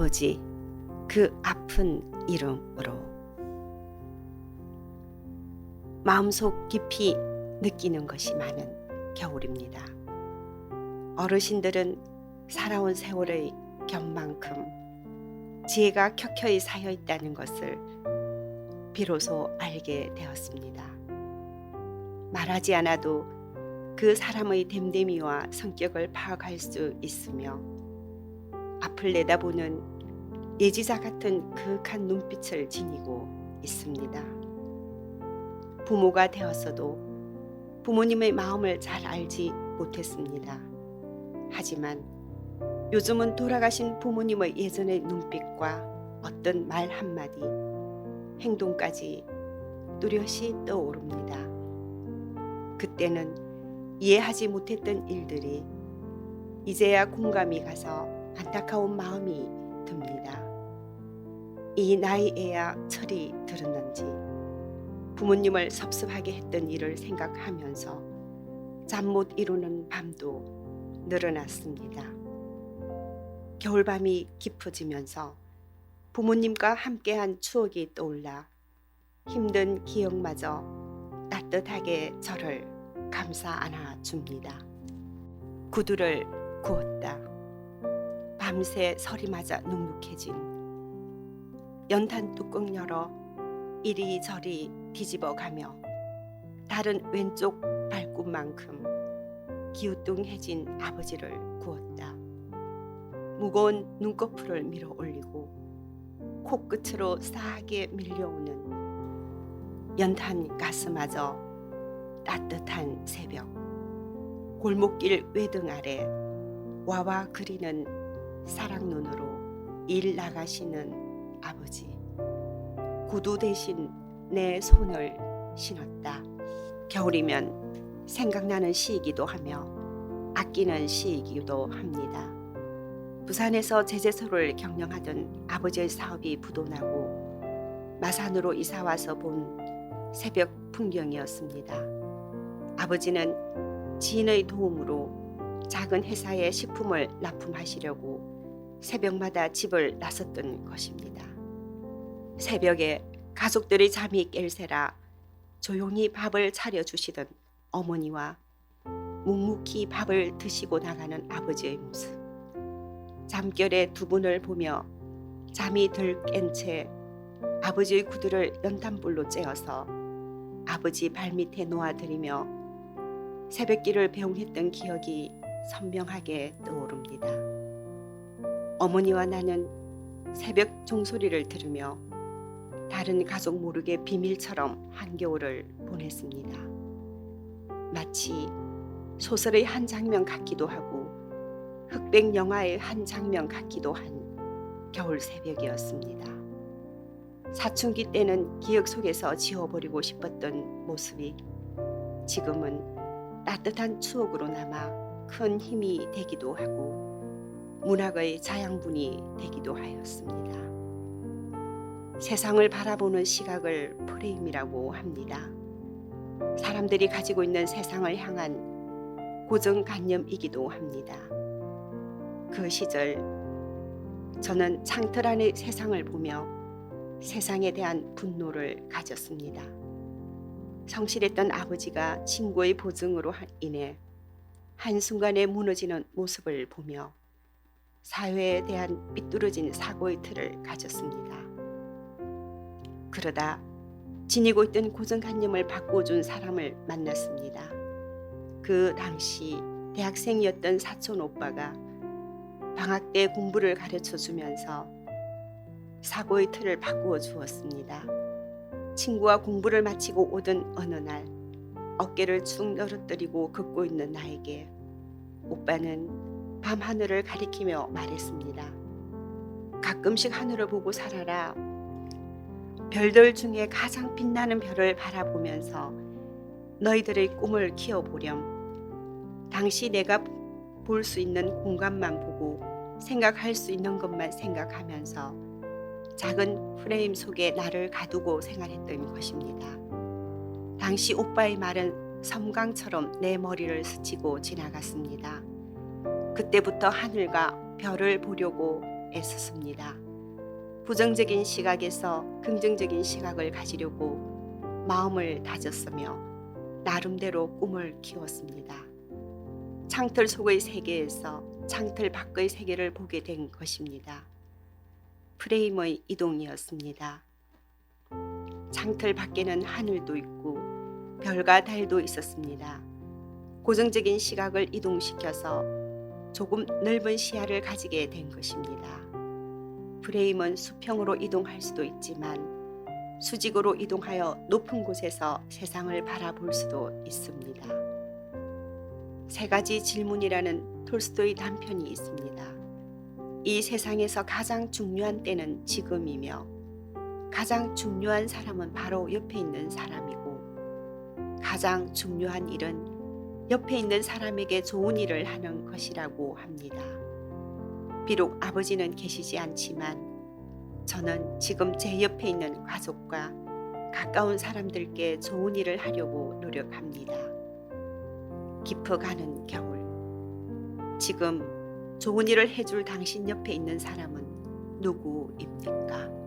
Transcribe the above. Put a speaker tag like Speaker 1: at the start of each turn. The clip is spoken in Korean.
Speaker 1: 아버지 그 아픈 이름으로 마음속 깊이 느끼는 것이 많은 겨울입니다. 어르신들은 살아온 세월의 경만큼 지혜가 켜켜이 쌓여 있다는 것을 비로소 알게 되었습니다. 말하지 않아도 그 사람의 됨됨이와 성격을 파악할 수 있으며 앞을 내다보는 예지자 같은 그윽한 눈빛을 지니고 있습니다. 부모가 되었어도 부모님의 마음을 잘 알지 못했습니다. 하지만 요즘은 돌아가신 부모님의 예전의 눈빛과 어떤 말 한마디, 행동까지 뚜렷이 떠오릅니다. 그때는 이해하지 못했던 일들이 이제야 공감이 가서 안타까운 마음이 듭니다. 이 나이에야 철이 들었는지 부모님을 섭섭하게 했던 일을 생각하면서 잠 못 이루는 밤도 늘어났습니다. 겨울밤이 깊어지면서 부모님과 함께한 추억이 떠올라 힘든 기억마저 따뜻하게 저를 감싸 안아 줍니다. 구두를 구웠다. 밤새 설이 맞아 눅눅해진 연탄 뚜껑 열어 이리저리 뒤집어 가며 다른 왼쪽 발꿈만큼 기우뚱해진 아버지를 구웠다. 무거운 눈꺼풀을 밀어 올리고 코끝으로 싸하게 밀려오는 연탄 가스마저 따뜻한 새벽 골목길 외등 아래 와와 그리는 사랑 눈으로 일 나가시는 아버지 구두 대신 내 손을 신었다 겨울이면 생각나는 시이기도 하며 아끼는 시이기도 합니다 부산에서 제재소를 경영하던 아버지의 사업이 부도나고 마산으로 이사 와서 본 새벽 풍경이었습니다. 아버지는 지인의 도움으로 작은 회사에 식품을 납품하시려고 새벽마다 집을 나섰던 것입니다. 새벽에 가족들이 잠이 깰새라 조용히 밥을 차려 주시던 어머니와 묵묵히 밥을 드시고 나가는 아버지의 모습. 잠결에 두 분을 보며 잠이 들 깬 채 아버지의 구두를 연탄불로 쬐어서 아버지 발밑에 놓아드리며 새벽길을 배웅했던 기억이 선명하게 떠오릅니다. 어머니와 나는 새벽 종소리를 들으며 다른 가족 모르게 비밀처럼 한겨울을 보냈습니다. 마치 소설의 한 장면 같기도 하고 흑백 영화의 한 장면 같기도 한 겨울 새벽이었습니다. 사춘기 때는 기억 속에서 지워버리고 싶었던 모습이 지금은 따뜻한 추억으로 남아 큰 힘이 되기도 하고 문학의 자양분이 되기도 하였습니다. 세상을 바라보는 시각을 프레임이라고 합니다. 사람들이 가지고 있는 세상을 향한 고정관념이기도 합니다. 그 시절 저는 창틀 안의 세상을 보며 세상에 대한 분노를 가졌습니다. 성실했던 아버지가 친구의 보증으로 인해 한순간에 무너지는 모습을 보며 사회에 대한 삐뚤어진 사고의 틀을 가졌습니다. 그러다 지니고 있던 고정관념을 바꿔준 사람을 만났습니다. 그 당시 대학생이었던 사촌 오빠가 방학 때 공부를 가르쳐 주면서 사고의 틀을 바꾸어 주었습니다. 친구와 공부를 마치고 오던 어느 날 어깨를 축 늘어뜨리고 걷고 있는 나에게 오빠는 밤 하늘을 가리키며 말했습니다. 가끔씩 하늘을 보고 살아라. 별들 중에 가장 빛나는 별을 바라보면서 너희들의 꿈을 키워보렴. 당시 내가 볼 수 있는 공간만 보고 생각할 수 있는 것만 생각하면서 작은 프레임 속에 나를 가두고 생활했던 것입니다. 당시 오빠의 말은 섬광처럼 내 머리를 스치고 지나갔습니다. 그때부터 하늘과 별을 보려고 애썼습니다. 부정적인 시각에서 긍정적인 시각을 가지려고 마음을 다졌으며 나름대로 꿈을 키웠습니다. 창틀 속의 세계에서 창틀 밖의 세계를 보게 된 것입니다. 프레임의 이동이었습니다. 창틀 밖에는 하늘도 있고 별과 달도 있었습니다. 고정적인 시각을 이동시켜서 조금 넓은 시야를 가지게 된 것입니다. 프레임은 수평으로 이동할 수도 있지만 수직으로 이동하여 높은 곳에서 세상을 바라볼 수도 있습니다. 세 가지 질문이라는 톨스토이 단편이 있습니다. 이 세상에서 가장 중요한 때는 지금이며 가장 중요한 사람은 바로 옆에 있는 사람이고 가장 중요한 일은 옆에 있는 사람에게 좋은 일을 하는 것이라고 합니다. 비록 아버지는 계시지 않지만 저는 지금 제 옆에 있는 가족과 가까운 사람들께 좋은 일을 하려고 노력합니다. 깊어가는 겨울. 지금 좋은 일을 해줄 당신 옆에 있는 사람은 누구입니까?